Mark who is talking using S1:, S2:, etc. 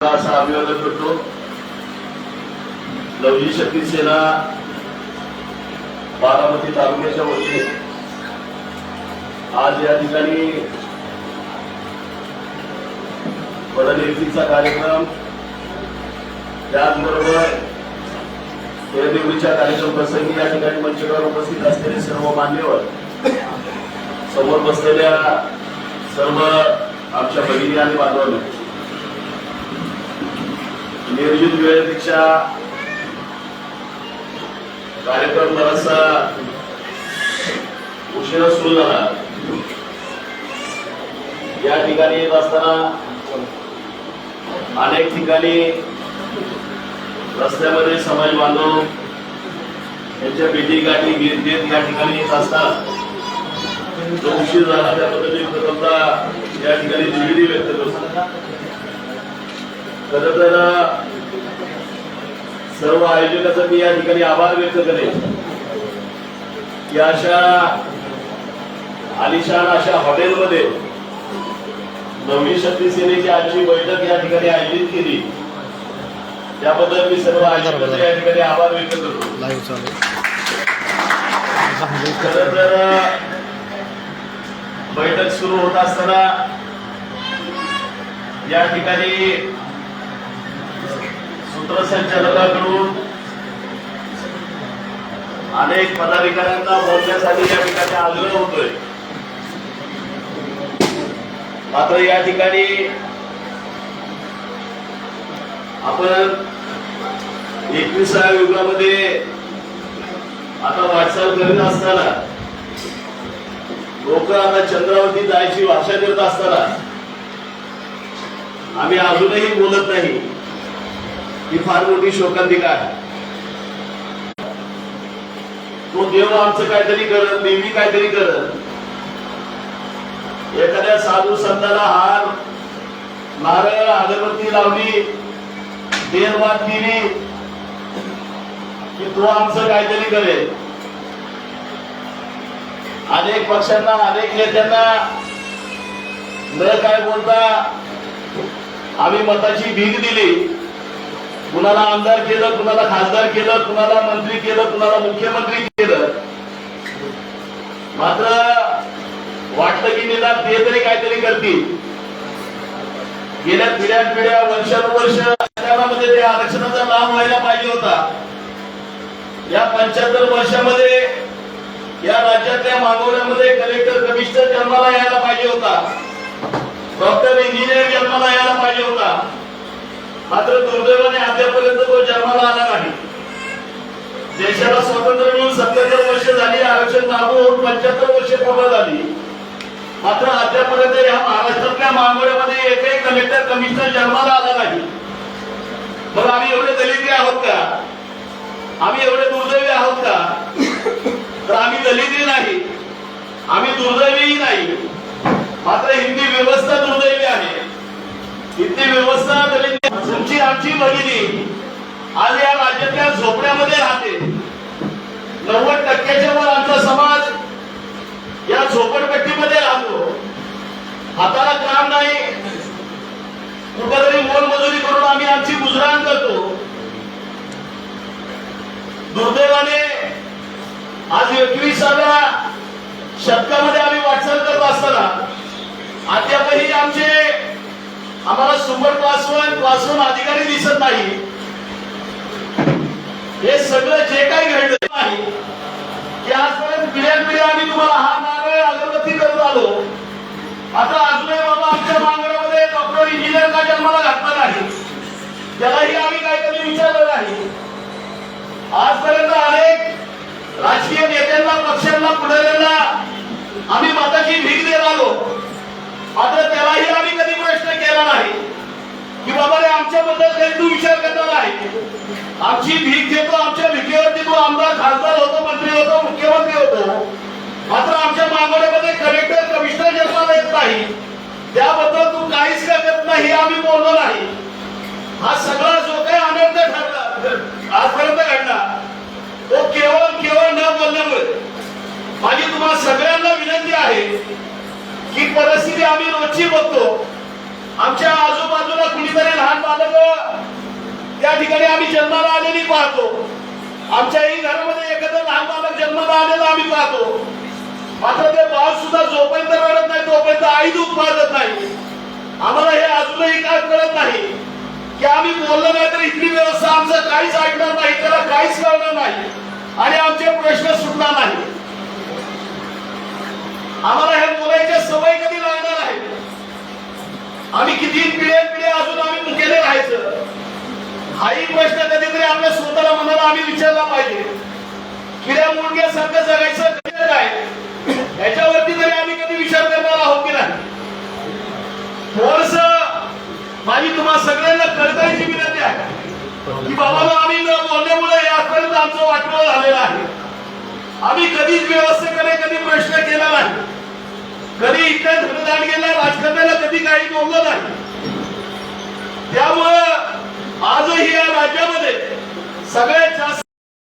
S1: असं अभिवादन करतो. लवजी शक्ती सेना बारामती तालुक्याच्या वतीने आज या ठिकाणी पदनिर्तीचा कार्यक्रम त्याचबरोबर निवडीच्या कार्यक्रम प्रसंगी या ठिकाणी मंचावर उपस्थित असलेले सर्व मान्यवर समोर बसलेल्या सर्व आमच्या भगिनी आणि बांधवांनी नियोजित वेळेपेक्षा कार्यक्रम बराचसा उशिरा सुरू झाला. या ठिकाणी येत असताना अनेक ठिकाणी रस्त्यामध्ये समाज बांधव यांच्या भेटी गाठी घेत घेत या ठिकाणी येत असताना जो उशीर झाला त्याबद्दल मी या ठिकाणी दिलगिरी व्यक्त करतो. खरं तर सर्व आयोजकाचा मी या ठिकाणी आभार व्यक्त करेन. की अशा आलिशान अशा हॉटेलमध्ये नवनी शक्ती सेनेची आजची बैठक या ठिकाणी आयोजित केली. त्याबद्दल मी सर्व आयोजकांचे या ठिकाणी आभार व्यक्त करतो. खरं तर बैठक सुरू होत असताना या ठिकाणी सूत्रसंचालकाकडून अनेक पदाधिकाऱ्यांना बोलण्यासाठी या ठिकाणी आग्रह होतोय. मात्र या ठिकाणी आपण एकविसाव्या युगामध्ये आता वाटचाल करत असताना लोक आता चंद्रावरती जायची भाषा करत असताना आम्ही अजूनही बोलत नाही. ही फार मोठी शोकांतिका आहे. तो देव आमचं काहीतरी करत नेहमी काहीतरी करत. एखाद्या साधू संताला हार नारळ अगरबत्ती लावली देरवाद दिली की तो आमचं काहीतरी करेल. अनेक पक्षांना अनेक नेत्यांना न काय बोलता आम्ही मताची भीक दिली. कुणाला आमदार केलं कुणाला खासदार केलं कुणाला मंत्री केलं कुणाला मुख्यमंत्री केलं. मात्र वाटलं की निदान ते तरी काहीतरी करतील. गेल्या पिढ्या पिढ्या वर्षानुवर्षमध्ये ते आरक्षणाचा लाभ व्हायला पाहिजे होता. या पंच्याहत्तर वर्षामध्ये या राज्यातल्या मागवण्यामध्ये कलेक्टर कमिशनर जन्माला यायला पाहिजे होता. डॉक्टर इंजिनियर जन्माला यायला पाहिजे होता. मात्र दुर्दैवाने अद्यापर्यंत तो जन्माला आला नाही. देशाला स्वातंत्र्य मिळून सत्याहत्तर वर्ष झाली आरक्षण लागू होऊन पंच्याहत्तर वर्ष पूर्ण झाली. मात्र अद्यापर्यंत या महाराष्ट्रातल्या मागवण्यामध्ये एकही कलेक्टर कमिशनर जन्माला आला नाही. मग आम्ही एवढे दलित आहोत का? आम्ही एवढे दुर्दैवी आहोत का? तर आम्ही दलितही नाही. आम्ही दुर्दैवीही नाही मात्र हिंदी व्यवस्था दुर्दैवी आहे हिंदी व्यवस्था दलित तुमची आमची भगिनी आज या राज्यातल्या झोपड्यामध्ये राहते. नव्वद टक्क्याच्या वर आमचा समाज या झोपडपट्टीमध्ये राहतो. हाताला काम नाही. कुठेतरी मोलमजुरी करून आम्ही आमची गुजराण करतो. दुर्दैवाने आज एकविसाव्या शतकामध्ये आम्ही वाटचाल करत असताना अद्यापही आमचे आम्हाला super class one class one अधिकारी दिसत नाही. हे सगळं जे काही घडलं नाही की आजपर्यंत पिढ्या पिढ्या आम्ही तुम्हाला हा नारळ अगरबत्ती करत आलो. आता अजूनही बाबा आमच्या मागण्यामध्ये डॉक्टर इंजिनियर का जन्माला घातला नाही? त्यालाही आम्ही काहीतरी विचारलं नाही. आजपर्यंत अनेक राजकीय नेत्यांना पक्ष आमची भीक घेतो आमच्या भीकेवरती तो आमदार खासदार होतो मंत्री होतो मुख्यमंत्री होतो. मात्र आमच्या मागवण्यामध्ये कलेक्टर कमिशनर जन्माला येत नाही त्याबद्दल तू काहीच करत नाही हे आम्ही बोललो नाही. हा सगळा जो काही आनंद ठरला आजपर्यंत घडला तो केवळ केवळ न बोलल्यामुळे. माझी तुम्हाला सगळ्यांना विनंती आहे की परिस्थिती आम्ही रोजची बघतो. आमच्या आजूबाजूला कुणीतरी लहान बालक त्या ठिकाणी आम्ही जन्माला आलेली पाहतो. आमच्याही घरामध्ये एखादं लहान बालक जन्माला आलेलं आम्ही पाहतो. मात्र ते बाळ सुद्धा जोपर्यंत रडत नाही तोपर्यंत आई दूध पाजत नाही. आम्हाला हे अजूनही काय कळत नाही की आम्ही बोललो नाही तर इथली व्यवस्था आमचं काहीच ऐकणार नाही त्याला काहीच कळणार नाही आणि आमचे प्रश्न सुटणार नाही. आम्हाला हे बोलायच्या सवय कधी लागणार आहे? आम्ही किती पिढ्या पिढ्या अजून आम्ही मुकेले राहायचं? आम्ही विचारला पाहिजे. किड्या मुलग्यासारखं जगायचं काय? याच्यावरती तरी आम्ही कधी विचार करणार आहोत की नाही? थोडस माझी तुम्हाला सगळ्यांना कळतायची विनंती आहे. की बाबाला आम्ही न बोलण्यामुळे यापर्यंत आमचं वाटवं झालेलं आहे. आम्ही कधीच व्यवस्थेकडे कधी प्रश्न केला नाही. कधी इतक्या धनदान गेला राजकारणाला कधी काही बोललं नाही. त्यामुळं आजही या राज्यामध्ये सगळ्यात जास्त